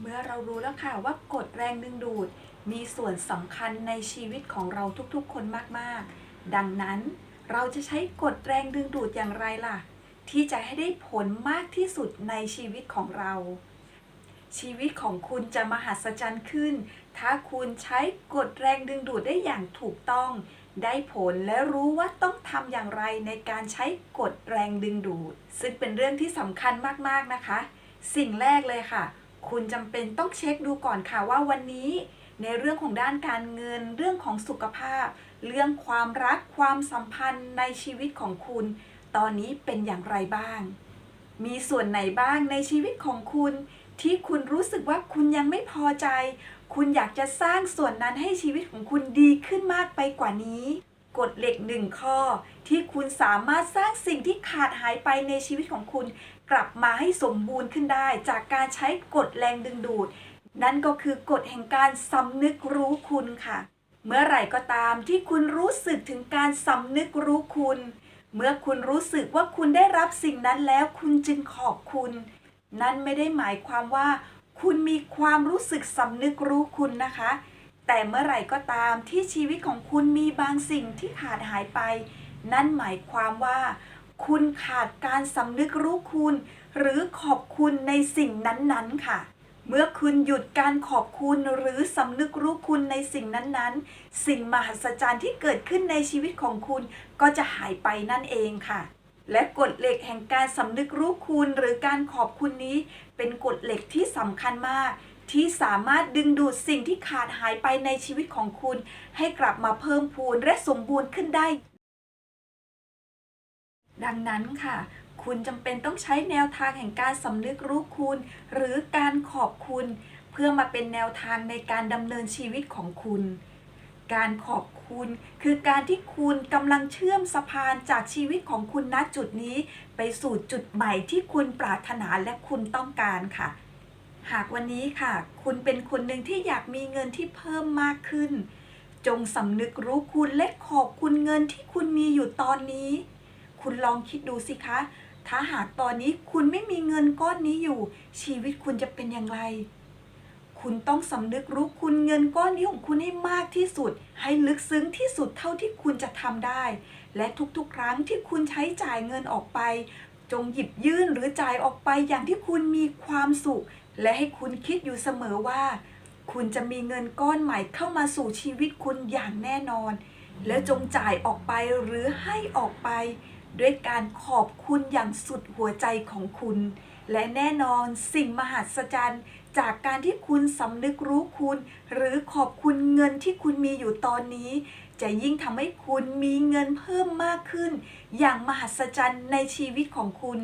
เมื่อเรารู้แล้วค่ะว่ากฎแรงดึงดูด มีส่วนสำคัญในชีวิตของเราทุกๆ คนมากๆ ดังนั้นเราจะใช้กฎแรงดึงดูดอย่างไรล่ะ ที่จะให้ได้ผลมากที่สุดในชีวิตของเรา ชีวิตของคุณจะมหัศจรรย์ขึ้น ถ้าคุณใช้กฎแรงดึงดูดได้อย่างถูกต้อง ได้ผลและรู้ว่าต้องทำอย่างไรในการใช้กฎแรงดึงดูด ซึ่งเป็นเรื่องที่สำคัญมากๆนะคะ สิ่งแรกเลยค่ะ คุณจำเป็นต้องเช็คดูก่อนค่ะว่าวันนี้ ในเรื่องของด้านการเงิน เรื่องของสุขภาพ เรื่องความรักความสัมพันธ์ในชีวิตของคุณ ตอนนี้เป็นอย่างไรบ้าง มีส่วนไหนบ้างในชีวิตของคุณ ที่คุณรู้สึกว่าคุณยังไม่พอใจ คุณอยากจะสร้างส่วนนั้นให้ชีวิตของคุณดีขึ้นมากไปกว่านี้ กฎเหล็กหนึ่งข้อ ที่คุณสามารถสร้างสิ่งที่ขาดหายไปในชีวิตของคุณ กลับมาให้สมบูรณ์ขึ้นได้ จากการใช้กฎแรงดึงดูด นั่นก็คือกฎแห่งการสำนึกรู้คุณค่ะ เมื่อไหร่ก็ตามที่คุณรู้สึกถึงการสำนึกรู้คุณ เมื่อคุณรู้สึกว่าคุณได้รับสิ่งนั้นแล้ว คุณจึงขอบคุณ นั่นไม่ได้หมายความว่า คุณมีความรู้สึกสำนึกรู้คุณนะคะ แต่เมื่อไหร่ก็ตามที่ชีวิตของคุณมีบางสิ่งที่ขาดหายไป นั่นหมายความว่า คุณขาดการสำนึกรู้คุณ หรือขอบคุณในสิ่งนั้นๆค่ะ เมื่อคุณหยุดการขอบคุณหรือสำนึกรู้คุณในสิ่งนั้นๆ สิ่งมหัศจรรย์ที่เกิดขึ้นในชีวิตของคุณก็จะหายไปนั่นเองค่ะและกฎเหล็กแห่งการสำนึกรู้คุณหรือการขอบคุณนี้ เป็นกฎเหล็กที่สำคัญมาก ที่สามารถดึงดูดสิ่งที่ขาดหายไปในชีวิตของคุณ ให้กลับมาเพิ่มพูนและสมบูรณ์ขึ้นได้ ดังนั้นค่ะ คุณจำเป็นต้องใช้แนวทางแห่งการสำนึกรู้คุณ หรือการขอบคุณ เพื่อมาเป็นแนวทางในการดำเนินชีวิตของคุณ การขอบคุณคือการที่คุณกำลังเชื่อมสะพานจากชีวิตของคุณณจุดนี้ ไปสู่จุดใหม่ที่คุณปรารถนาและคุณต้องการค่ะ หากวันนี้ค่ะ คุณเป็นคนหนึ่งที่อยากมีเงินที่เพิ่มมากขึ้น จงสำนึกรู้คุณและขอบคุณเงินที่คุณมีอยู่ตอนนี้ คุณลองคิดดูสิคะ ถ้าหากตอนนี้คุณไม่มีเงินก้อนนี้อยู่ ชีวิตคุณจะเป็นอย่างไร คุณต้องสำนึกรู้คุณเงินก้อนนี้ของคุณให้มากที่สุด ให้ลึกซึ้งที่สุดเท่าที่คุณจะทำได้ และทุกๆ ครั้งที่คุณใช้จ่ายเงินออกไป จงหยิบยื่นหรือจ่ายออกไปอย่างที่คุณมีความสุข และให้คุณคิดอยู่เสมอว่า คุณจะมีเงินก้อนใหม่เข้ามาสู่ชีวิตคุณอย่างแน่นอน แล้วจงจ่ายออกไปหรือให้ออกไป ด้วยการขอบคุณอย่างสุดหัวใจของคุณ และแน่นอนสิ่งมหัศจรรย์ จากการที่คุณสำนึกรู้คุณ หรือขอบคุณเงินที่คุณมีอยู่ตอนนี้จะยิ่งทำให้คุณมีเงินเพิ่มมากขึ้น อย่างมหัศจรรย์ในชีวิตของคุณ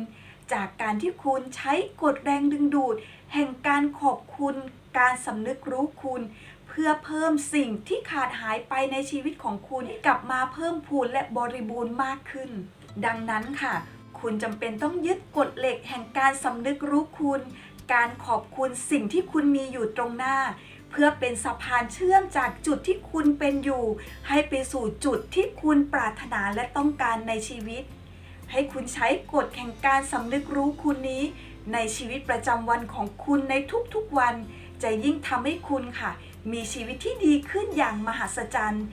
จากการที่คุณใช้กฎแรงดึงดูด แห่งการขอบคุณ การสำนึกรู้คุณ เพื่อเพิ่มสิ่งที่ขาดหายไปในชีวิตของคุณกลับมาเพิ่มพูนและบริบูรณ์มากขึ้น ดังนั้นค่ะ คุณจำเป็นต้องยึดกฎเหล็กแห่งการสำนึกรู้คุณ การขอบคุณสิ่งที่คุณมีอยู่ตรงหน้าเพื่อเป็นสะพานเชื่อมจากจุดที่คุณเป็นอยู่ ให้ไปสู่จุดที่คุณปรารถนาและต้องการในชีวิต ให้คุณใช้กฎแห่งการสำนึกรู้คุณนี้ ในชีวิตประจำวันของคุณในทุกๆวัน จะยิ่งทำให้คุณค่ะ มีชีวิตที่ดีขึ้นอย่างมหัศจรรย์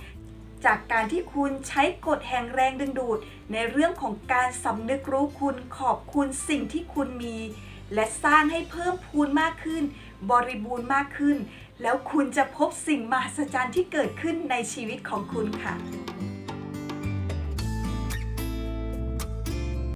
จากการที่คุณใช้กฎแห่งแรงดึงดูด ในเรื่องของการสำนึกรู้คุณขอบคุณสิ่งที่คุณมี และสร้างให้เพิ่มพูนมากขึ้น บริบูรณ์มากขึ้น แล้วคุณจะพบสิ่งมหัศจรรย์ที่เกิดขึ้นในชีวิตของคุณค่ะ